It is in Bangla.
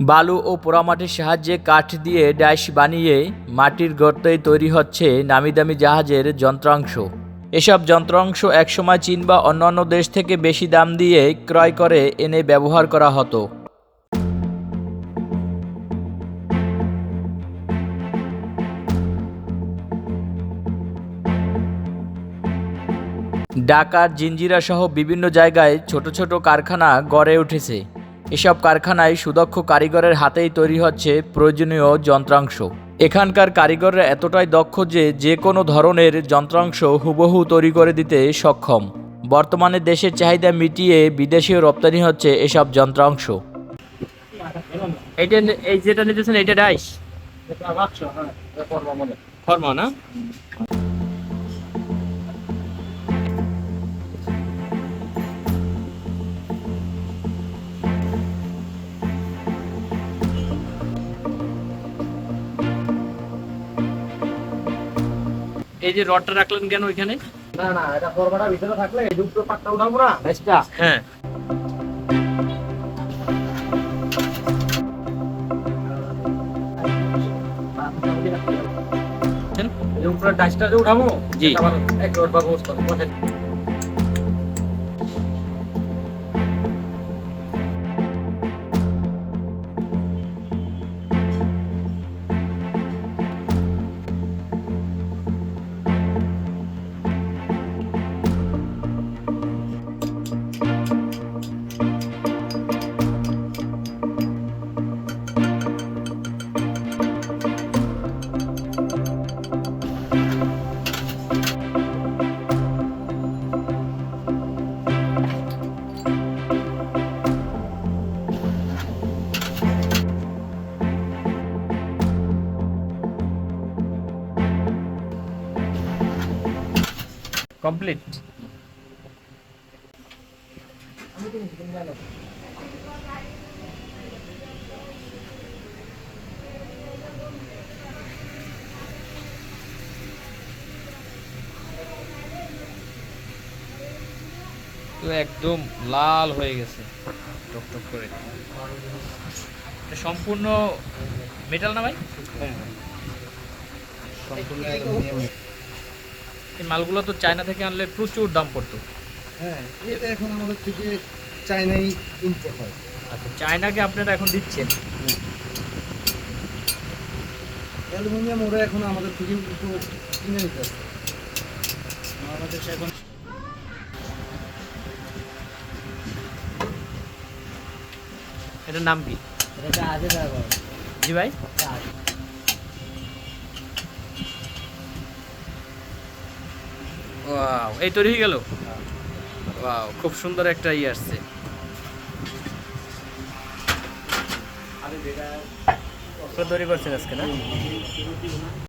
বালু ও পোড়ামাটির সাহায্যে কাঠ দিয়ে ডাইশ বানিয়ে মাটির গর্তেই তৈরি হচ্ছে নামিদামি জাহাজের যন্ত্রাংশ। এসব যন্ত্রাংশ একসময় চীন বা অন্যান্য দেশ থেকে বেশি দাম দিয়ে ক্রয় করে এনে ব্যবহার করা হতো। ঢাকার জিঞ্জিরা সহ বিভিন্ন জায়গায় ছোট ছোট কারখানা গড়ে উঠেছে। এসব কারখানায় সুদক্ষ কারিগরের হাতেই তৈরি হচ্ছে প্রয়োজনীয় যন্ত্রাংশ। এখানকার কারিগররা এতটাই দক্ষ যে যে কোনো ধরনের যন্ত্রাংশ হুবহু তৈরি করে দিতে সক্ষম। বর্তমানে দেশের চাহিদা মিটিয়ে বিদেশেও রপ্তানি হচ্ছে এসব যন্ত্রাংশ। এইটা এই যেটা নিতেছেন এটা ডাইস ফর্মা না? এই যে রডটা রাখলেন কেন ওইখানে? না না এটা ফরমাটা ভিতরে থাকলে এই দুটো পাটটা উঠাবো না। বেশটা হ্যাঁ। এই উপরে ডাইসটা যে উঠাবো জি। এক রড বা বসতে। কমপ্লিট তো একদম লাল হয়ে গেছে। টকটক করে। সম্পূর্ণ মেটাল না ভাই? এই মালগুলো তো চায়না থেকে আনলে প্রচুর দাম পড়তো। হ্যাঁ এটা এখন আমাদের থেকে চাইনাই ইম্পোর্ট হয়। আচ্ছা চায়নাকে আপনারা এখন দিচ্ছেন? অ্যালুমিনিয়াম ওরা এখন আমাদের থেকে কিনে নিতে বাংলাদেশে এখন এটার নাম কি? এটা আজে যাব জি ভাই? ওয়াও এই তৈরি হয়ে গেল? ওয়াও খুব সুন্দর একটা ইয়ে আসছে। তৈরি করছেন আজকে, না?